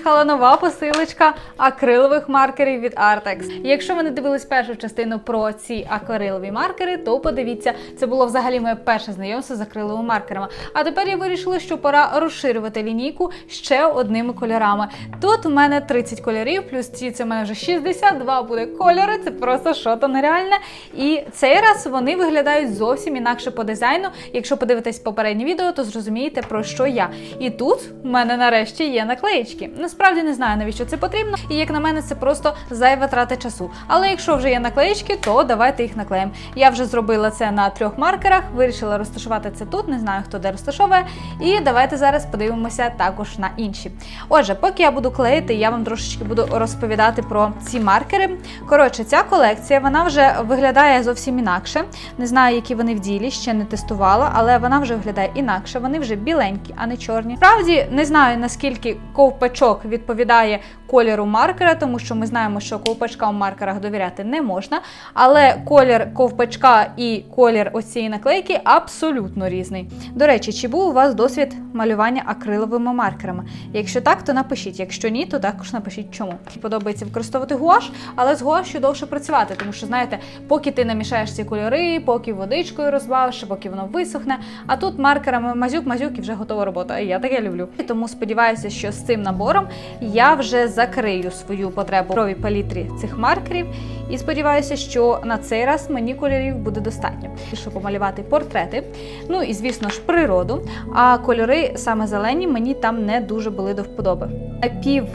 приїхала нова посилочка акрилових маркерів від Artex. Якщо ви не дивились першу частину про ці акрилові маркери, то подивіться, це було взагалі моє перше знайомство з акриловими маркерами. А тепер я вирішила, що пора розширювати лінійку ще одними кольорами. Тут у мене 30 кольорів, плюс ці це в мене вже 62 буде кольори. Це просто що-то нереальне. І цей раз вони виглядають зовсім інакше по дизайну. Якщо подивитесь попереднє відео, то зрозумієте про що я. І тут в мене нарешті є наклеїчки. Насправді не знаю, навіщо це потрібно, і як на мене, це просто зайва трата часу. Але якщо вже є наклеїчки, то давайте їх наклеїмо. Я вже зробила це на трьох маркерах, вирішила розташувати це тут. Не знаю, хто де розташовує. І давайте зараз подивимося також на інші. Отже, поки я буду клеїти, я вам трошечки буду розповідати про ці маркери. Коротше, ця колекція вона вже виглядає зовсім інакше. Не знаю, які вони в ділі, ще не тестувала, але вона вже виглядає інакше. Вони вже біленькі, а не чорні. Справді не знаю наскільки ковпачок відповідає кольору маркера, тому що ми знаємо, що ковпачкам в маркерах довіряти не можна. Але колір ковпачка і колір ось цієї наклейки абсолютно різний. До речі, чи був у вас досвід малювання акриловими маркерами? Якщо так, то напишіть. Якщо ні, то також напишіть чому. Подобається використовувати гуаш, але з гуашю довше працювати, тому що знаєте, поки ти намішаєш ці кольори, поки водичкою розбавиш, поки воно висохне. А тут маркерами мазюк-мазюк і вже готова робота. Я таке люблю. І тому сподіваюся, що з цим набором я вже закрию свою потребу крові палітрі цих маркерів. І сподіваюся, що на цей раз мені кольорів буде достатньо, щоб помалювати портрети. Ну і звісно ж природу. А кольори саме зелені мені там не дуже були до вподоби. Напів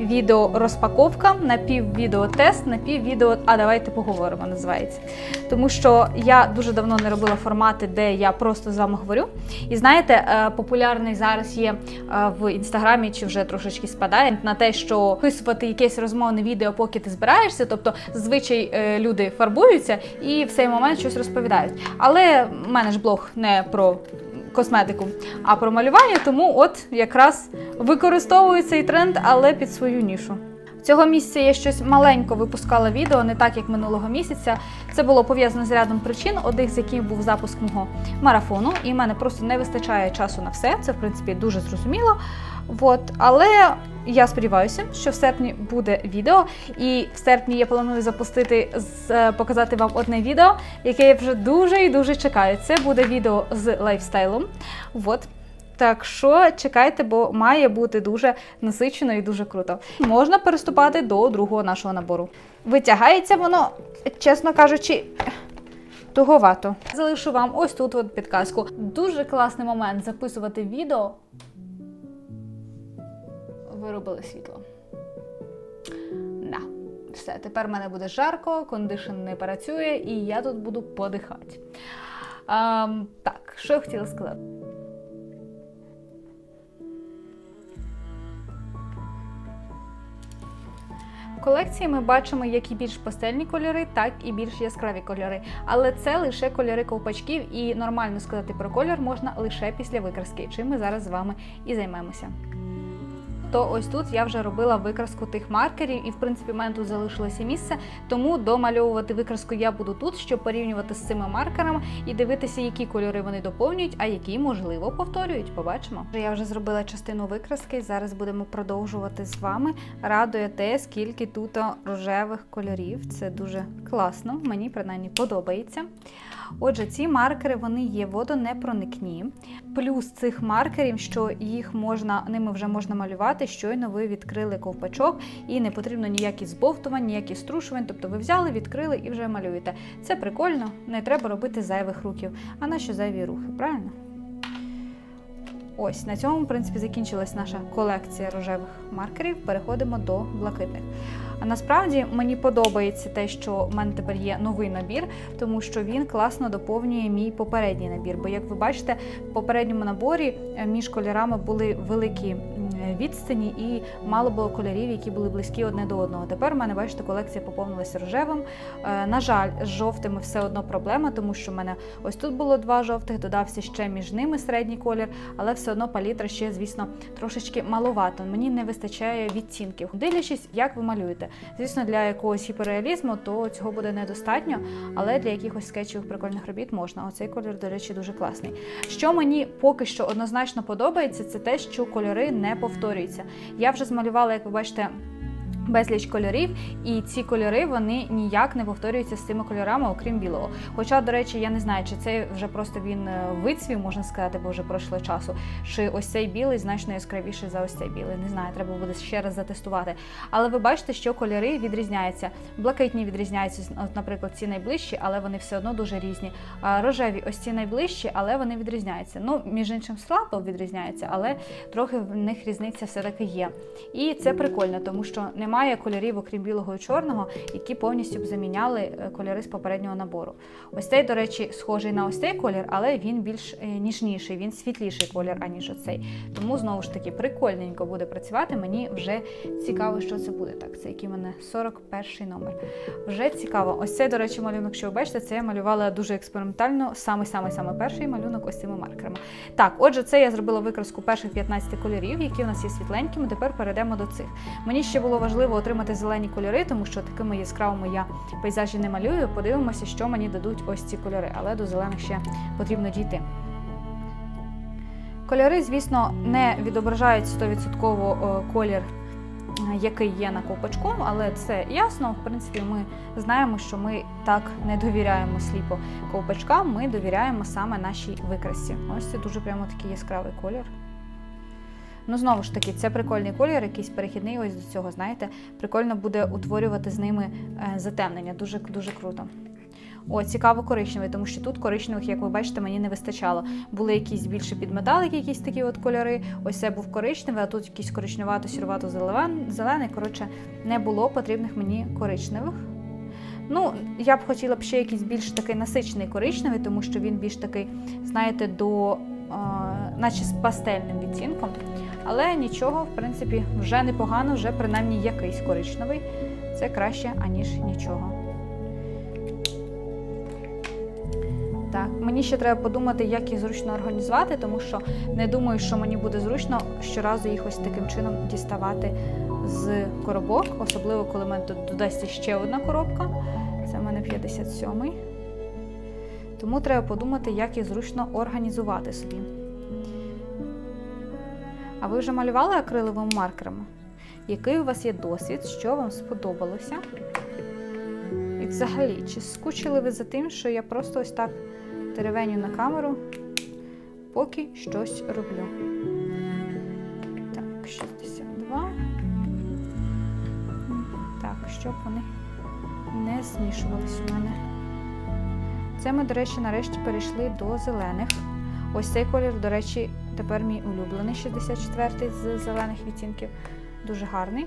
відео розпаковка, напів відео тест, напів відео. А давайте поговоримо, називається. Тому що я дуже давно не робила формати, де я просто з вами говорю. І знаєте, е, популярний зараз є е, в інстаграмі, чи вже трошечки спадає на те, що писувати якесь розмовне відео, поки ти збираєшся. Тобто, зазвичай е, люди фарбуються і в цей момент щось розповідають. Але в мене ж блог не про косметику, а про малювання, тому от якраз використовую цей тренд, але під свою нішу. Цього місяця я щось маленько випускала відео, не так як минулого місяця. Це було пов'язано з рядом причин, одних з яких був запуск мого марафону, і в мене просто не вистачає часу на все. Це в принципі дуже зрозуміло. От, але я сподіваюся, що в серпні буде відео, і в серпні я планую запустити з показати вам одне відео, яке я вже дуже і дуже чекаю. Це буде відео з лайфстайлом. От. Так що чекайте, бо має бути дуже насичено і дуже круто. Можна переступати до другого нашого набору. Витягається воно, чесно кажучи, туговато. Залишу вам ось тут от підказку. Дуже класний момент записувати відео. Виробили світло. Да. Все, тепер в мене буде жарко, кондишн не працює, і я тут буду подихати. Ем, так, що я хотіла сказати? В колекції ми бачимо як і більш пастельні кольори, так і більш яскраві кольори. Але це лише кольори ковпачків, і нормально сказати про колір можна лише після викраски, чим ми зараз з вами і займемося. То ось тут я вже робила викраску тих маркерів, і в принципі в мене тут залишилося місце. Тому домальовувати викраску я буду тут, щоб порівнювати з цими маркерами і дивитися, які кольори вони доповнюють, а які можливо повторюють. Побачимо. Я вже зробила частину викраски. Зараз будемо продовжувати з вами. Радує те, скільки тут рожевих кольорів. Це дуже класно. Мені принаймні подобається. Отже, ці маркери вони є водонепроникні. Плюс цих маркерів, що їх можна ними вже можна малювати. Щойно ви відкрили ковпачок, і не потрібно ніякі збовтувань, ніякі струшувань. Тобто ви взяли, відкрили і вже малюєте. Це прикольно, не треба робити зайвих руків. А на що зайві рухи, правильно? Ось на цьому, в принципі, закінчилась наша колекція рожевих маркерів. Переходимо до блакитних. А насправді мені подобається те, що в мене тепер є новий набір, тому що він класно доповнює мій попередній набір. Бо, як ви бачите, в попередньому наборі е, між кольорами були великі відстані і мало було кольорів, які були близькі одне до одного. Тепер в мене, бачите, колекція поповнилася рожевим. Е, На жаль, з жовтими все одно проблема, тому що в мене ось тут було два жовтих, додався ще між ними середній колір, але все одно палітра ще, звісно, трошечки маловато. Мені не вистачає відтінків. Дивлячись, як ви малюєте. Звісно, для якогось гіперреалізму то цього буде недостатньо, але для якихось скетчевих прикольних робіт можна. Оцей колір, до речі, дуже класний. Що мені поки що однозначно подобається, це те, що кольори не повторюються. Я вже змалювала, як ви бачите. Безліч кольорів, і ці кольори вони ніяк не повторюються з цими кольорами, окрім білого. Хоча, до речі, я не знаю, чи це вже просто він е, вицвів, можна сказати, бо вже пройшло часу. Чи ось цей білий значно яскравіший за ось цей білий. Не знаю, треба буде ще раз затестувати. Але ви бачите, що кольори відрізняються. Блакитні відрізняються, от, наприклад, ці найближчі, але вони все одно дуже різні. Рожеві ось ці найближчі, але вони відрізняються. Ну, між іншим, слабо відрізняються, але трохи в них різниця все-таки є. І це прикольно, тому що немає кольорів, окрім білого і чорного, які повністю б заміняли е, кольори з попереднього набору. Ось цей, до речі, схожий на ось цей колір, але він більш е, ніжніший, він світліший колір, аніж оцей. Тому знову ж таки прикольненько буде працювати. Мені вже цікаво, що це буде. Так, це який в мене 41 номер. Вже цікаво. Ось цей, до речі, малюнок, що ви бачите, це я малювала дуже експериментально, саме-саме-саме перший малюнок ось цими маркерами. Так, отже, це я зробила викраску перших 15 кольорів, які у нас є світленькими. Тепер перейдемо до цих. Мені ще було важливо отримати зелені кольори, тому що такими яскравими я пейзажі не малюю. Подивимося, що мені дадуть ось ці кольори, але до зелених ще потрібно дійти. Кольори, звісно, не відображають 100% колір, е, який є на ковпачку, але це ясно. В принципі, ми знаємо, що ми так не довіряємо сліпо ковпачкам, ми довіряємо саме нашій викрасці. Ось це дуже прямо такий яскравий колір. Ну, знову ж таки, це прикольний колір, якийсь перехідний ось до цього, знаєте, прикольно буде утворювати з ними е, затемнення. Дуже дуже круто. О, цікаво коричневий, тому що тут коричневих, як ви бачите, мені не вистачало. Були якісь більше під металик, якісь такі от кольори. Ось це був коричневий, а тут якийсь коричневато сірувато зелений. Коротше, не було потрібних мені коричневих. Ну, я б хотіла б ще якийсь більш такий насичений коричневий, тому що він більш такий, знаєте, до, е, наче з пастельним відтінком. Але нічого, в принципі, вже непогано, вже принаймні якийсь коричневий. Це краще, аніж нічого. Так, мені ще треба подумати, як їх зручно організувати, тому що не думаю, що мені буде зручно щоразу їх ось таким чином діставати з коробок, особливо коли в мене тут додасться ще одна коробка. Це в мене 57-й. Тому треба подумати, як їх зручно організувати собі. А ви вже малювали акриловими маркерами? Який у вас є досвід, що вам сподобалося? І взагалі, чи скучили ви за тим, що я просто ось так теревеню на камеру, поки щось роблю? Так, 62. Так, щоб вони не змішувались у мене. Це ми, до речі, нарешті перейшли до зелених. Ось цей колір, до речі, тепер мій улюблений 64-й з зелених відтінків. Дуже гарний.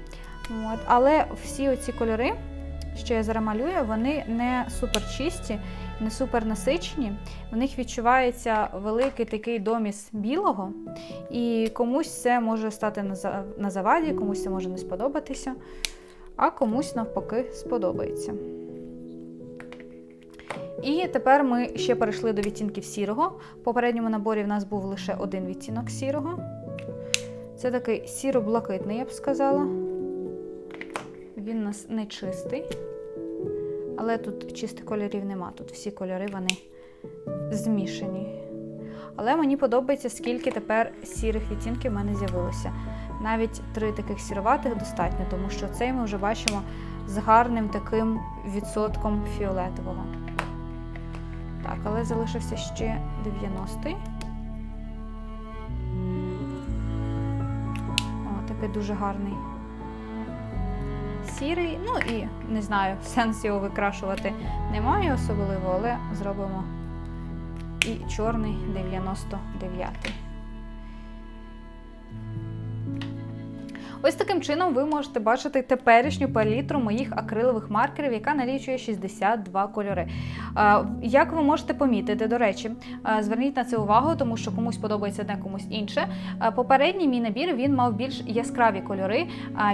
От. Але всі оці кольори, що я зараз малюю, вони не супер чисті, не супер насичені. В них відчувається великий такий доміс білого, і комусь це може стати на заваді, комусь це може не сподобатися, а комусь навпаки сподобається. І тепер ми ще перейшли до відтінків сірого. В попередньому наборі в нас був лише один відтінок сірого. Це такий сіро-блакитний, я б сказала. Він у нас не чистий. Але тут чистих кольорів нема. Тут всі кольори вони змішані. Але мені подобається, скільки тепер сірих відтінків в мене з'явилося. Навіть три таких сіроватих достатньо, тому що цей ми вже бачимо з гарним таким відсотком фіолетового. Але залишився ще 90-й. О, такий дуже гарний. Сірий, ну і не знаю, сенс його викрашувати немає особливо, але зробимо і чорний 99-й. Ось таким чином ви можете бачити теперішню палітру моїх акрилових маркерів, яка налічує 62 кольори. Як ви можете помітити, до речі, зверніть на це увагу, тому що комусь подобається одне, комусь інше. Попередній мій набір він мав більш яскраві кольори,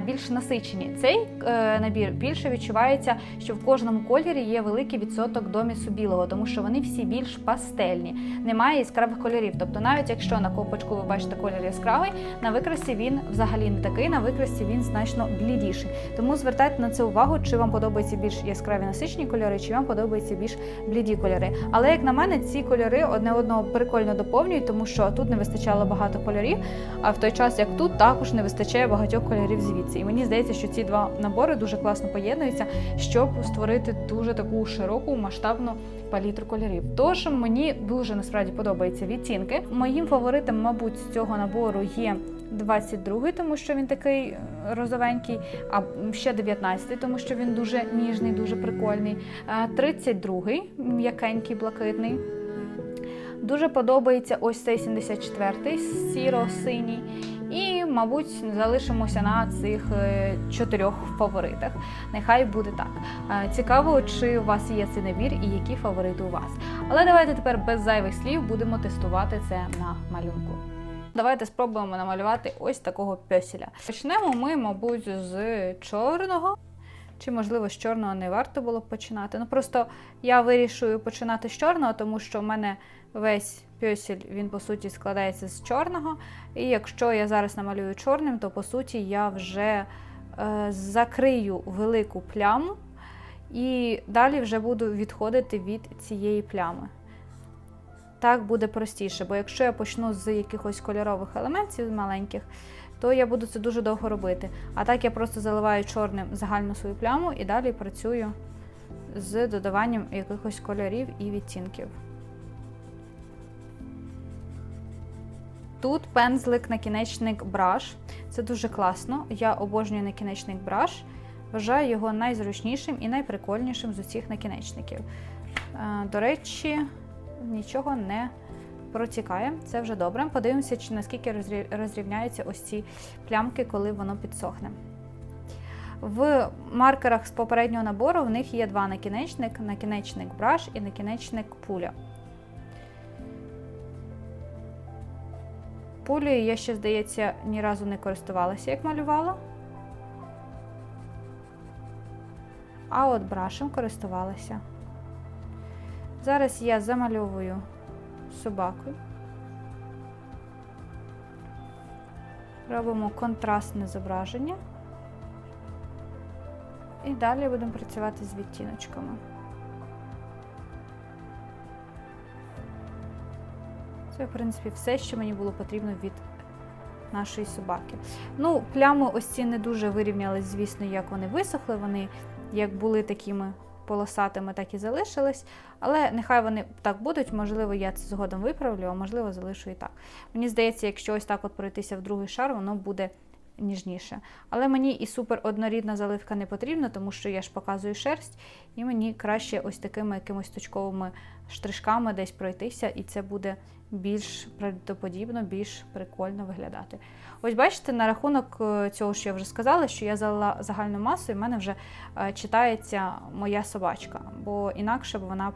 більш насичені. Цей е, набір більше відчувається, що в кожному кольорі є великий відсоток домісу білого, тому що вони всі більш пастельні, немає яскравих кольорів. Тобто, навіть якщо на копочку ви бачите колір яскравий, на викрасі він взагалі не такий на викрасті він значно блідіший. Тому звертайте на це увагу, чи вам подобаються більш яскраві насичені кольори, чи вам подобаються більш бліді кольори. Але як на мене, ці кольори одне одного прикольно доповнюють, тому що тут не вистачало багато кольорів, а в той час як тут також не вистачає багатьох кольорів звідси. І мені здається, що ці два набори дуже класно поєднуються, щоб створити дуже таку широку масштабну палітру кольорів. Тож мені дуже насправді подобаються відтінки. Моїм фаворитом, мабуть, з цього набору є 22-й, тому що він такий е, розовенький, а ще 19-й, тому що він дуже ніжний, дуже прикольний. Е, 32-й, м'якенький, блакитний. Дуже подобається ось цей 74-й, сіро-синій. І, мабуть, залишимося на цих е, чотирьох фаворитах. Нехай буде так. Е, Цікаво, чи у вас є цей набір і які фаворити у вас. Але давайте тепер без зайвих слів будемо тестувати це на малюнку. Давайте спробуємо намалювати ось такого пьосіля. Почнемо ми, мабуть, з чорного. Чи, можливо, з чорного не варто було починати. Ну просто я вирішую починати з чорного, тому що в мене весь пьосіль, він по суті складається з чорного. І якщо я зараз намалюю чорним, то по суті я вже е, закрию велику пляму і далі вже буду відходити від цієї плями. Так буде простіше, бо якщо я почну з якихось кольорових елементів маленьких, то я буду це дуже довго робити. А так я просто заливаю чорним загальну свою пляму і далі працюю з додаванням якихось кольорів і відтінків. Тут пензлик накінечник браш. Це дуже класно. Я обожнюю накінечник браш. Вважаю його найзручнішим і найприкольнішим з усіх накінечників. Е, До речі, нічого не протікає. Це вже добре. Подивимося, чи наскільки розрівняються ось ці плямки, коли воно підсохне. В маркерах з попереднього набору в них є два накінечник: накінечник браш і накінечник пуля. Пулею я ще, здається, ні разу не користувалася, як малювала. А от брашем користувалася. Зараз я замальовую собаку. Робимо контрастне зображення. І далі будемо працювати з відтіночками. Це, в принципі, все, що мені було потрібно від нашої собаки. Ну, плями ось ці не дуже вирівнялись, звісно, як вони висохли. Вони як були такими полосатими, так і залишились. Але нехай вони так будуть, можливо, я це згодом виправлю, а можливо, залишу і так. Мені здається, якщо ось так от пройтися в другий шар, воно буде ніжніше. Але мені і супер однорідна заливка не потрібна, тому що я ж показую шерсть, і мені краще ось такими якимось точковими штришками десь пройтися, і це буде більш правдоподібно, більш прикольно виглядати. Ось бачите, на рахунок е, цього, що я вже сказала, що я залила загальну масу, і в мене вже е, читається моя собачка, бо інакше б вона б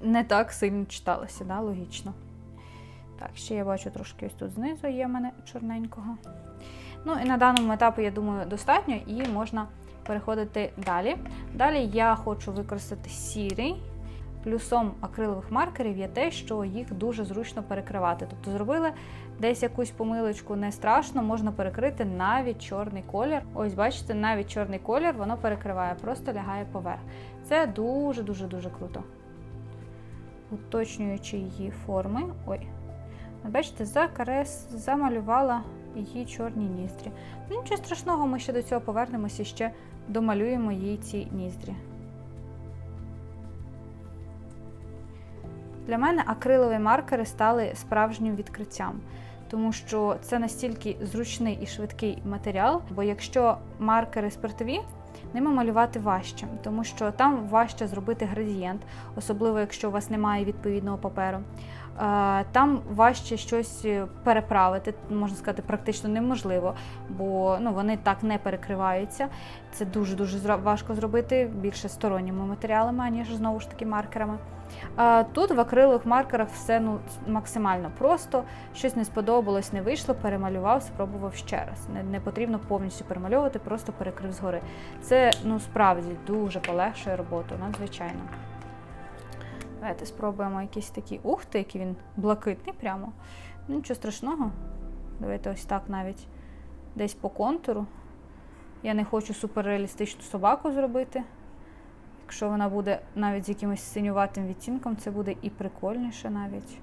не так сильно читалася, да? логічно. Так, ще я бачу трошки ось тут знизу є в мене чорненького. Ну і на даному етапі, я думаю, достатньо і можна переходити далі. Далі я хочу використати сірий. Плюсом акрилових маркерів є те, що їх дуже зручно перекривати. Тобто зробили десь якусь помилочку, не страшно, можна перекрити навіть чорний колір. Ось, бачите, навіть чорний колір воно перекриває, просто лягає поверх. Це дуже-дуже дуже круто. Уточнюючи її форми. Ой, Бачите, закарес замалювала її чорні ніздрі. Ну, нічого страшного, ми ще до цього повернемося і ще домалюємо їй ці ніздрі. Для мене акрилові маркери стали справжнім відкриттям, тому що це настільки зручний і швидкий матеріал, бо якщо маркери спиртові, ними малювати важче, тому що там важче зробити градієнт, особливо якщо у вас немає відповідного паперу. Е, Там важче щось переправити, можна сказати, практично неможливо, бо ну, вони так не перекриваються. Це дуже-дуже важко зробити більше сторонніми матеріалами, аніж знову ж таки маркерами. Тут в акрилових маркерах все ну, максимально просто. Щось не сподобалось, не вийшло, перемалював, спробував ще раз. Не, не потрібно повністю перемальовувати, просто перекрив згори. Це ну справді дуже полегшує роботу, надзвичайно. Давайте спробуємо якісь такі ухти, який він блакитний прямо. Ну, Нічого страшного. Давайте ось так навіть десь по контуру. Я не хочу суперреалістичну собаку зробити. Якщо вона буде навіть з якимось синюватим відтінком, це буде і прикольніше навіть.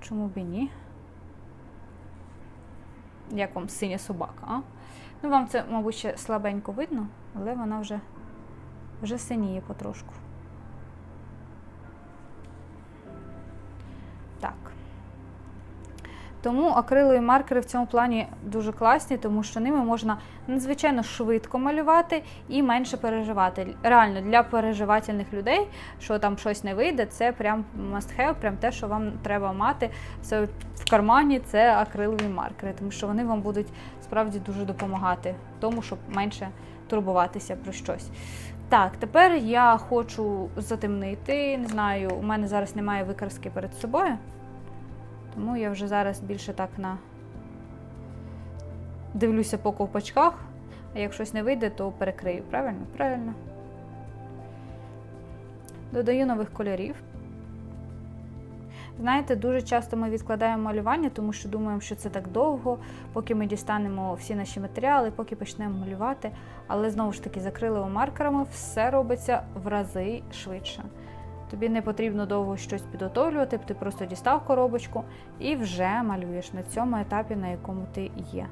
Чому б і ні? Як вам синя собака, а? Ну, вам це, мабуть, ще слабенько видно, але вона вже, вже синіє потрошку. Тому акрилові маркери в цьому плані дуже класні, тому що ними можна надзвичайно швидко малювати і менше переживати. Реально для переживательних людей, що там щось не вийде, це прям must have, прям те, що вам треба мати все в кармані, це акрилові маркери, тому що вони вам будуть справді дуже допомагати тому, щоб менше турбуватися про щось. Так, тепер я хочу затемнити. Не знаю, у мене зараз немає викраски перед собою. Тому я вже зараз більше так на дивлюся по ковпачках, а як щось не вийде, то перекрию. Правильно? Правильно. Додаю нових кольорів. Знаєте, дуже часто ми відкладаємо малювання, тому що думаємо, що це так довго, поки ми дістанемо всі наші матеріали, поки почнемо малювати. Але знову ж таки, з маркерами все робиться в рази швидше. Тобі не потрібно довго щось підготовлювати, ти просто дістав коробочку і вже малюєш на цьому етапі, на якому ти є.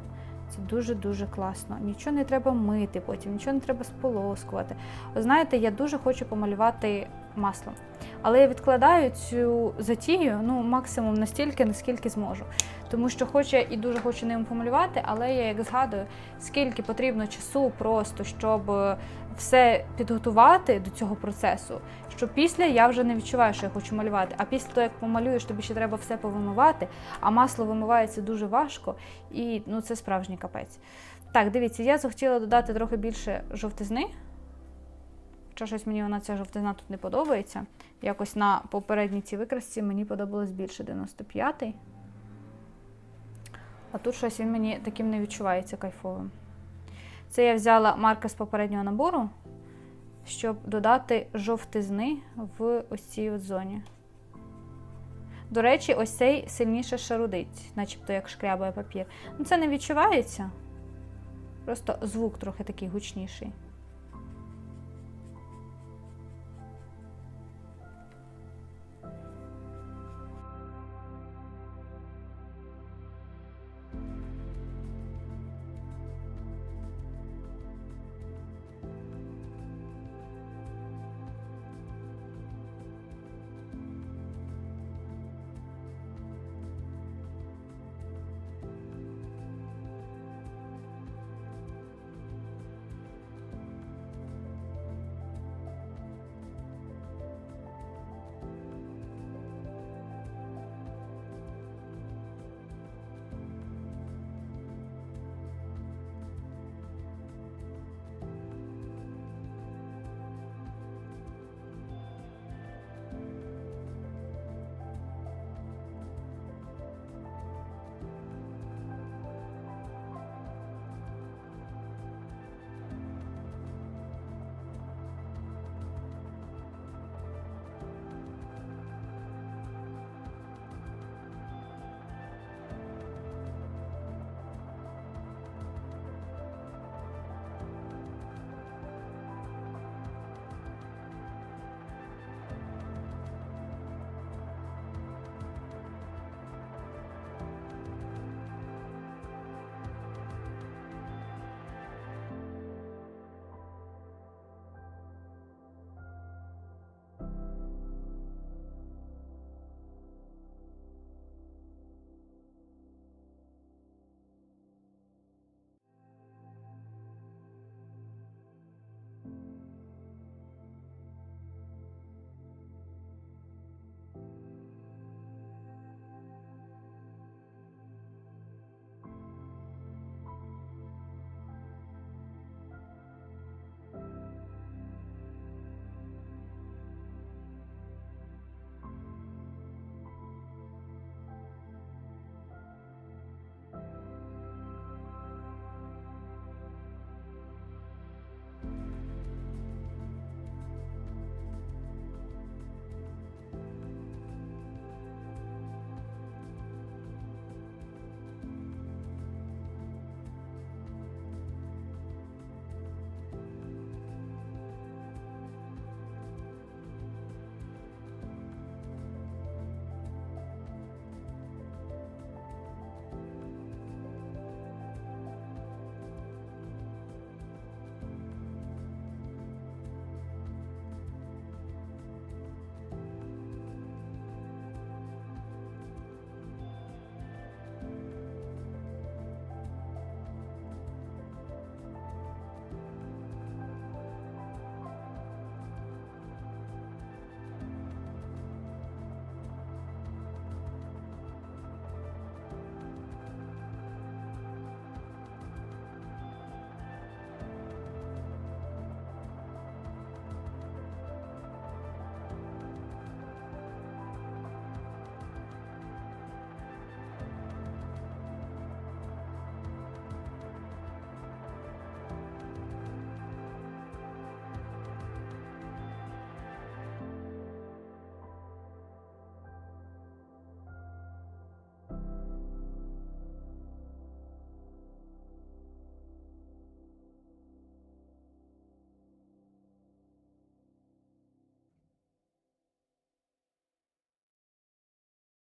Це дуже-дуже класно. Нічого не треба мити потім, нічого не треба сполоскувати. Знаєте, я дуже хочу помалювати маслом. Але я відкладаю цю затію ну, максимум настільки, наскільки зможу. Тому що хоч я і дуже хочу ним помалювати, але я як згадую, скільки потрібно часу просто, щоб е, все підготувати до цього процесу, що після я вже не відчуваю, що я хочу малювати. А після того, як помалюєш, тобі ще треба все повимивати, а масло вимивається дуже важко, і ну, це справжній капець. Так, дивіться, я захотіла додати трохи більше жовтизни. Хоча щось мені вона ця жовтизна тут не подобається. Якось на попередній цій викрасці мені подобалось більше 95-й. А тут щось він мені таким не відчувається кайфовим. Це я взяла маркер з попереднього набору, щоб додати жовтизни в ось цій от зоні. До речі, ось цей сильніше шарудить, начебто як шкрябає папір. Ну, це не відчувається. Просто звук трохи такий гучніший.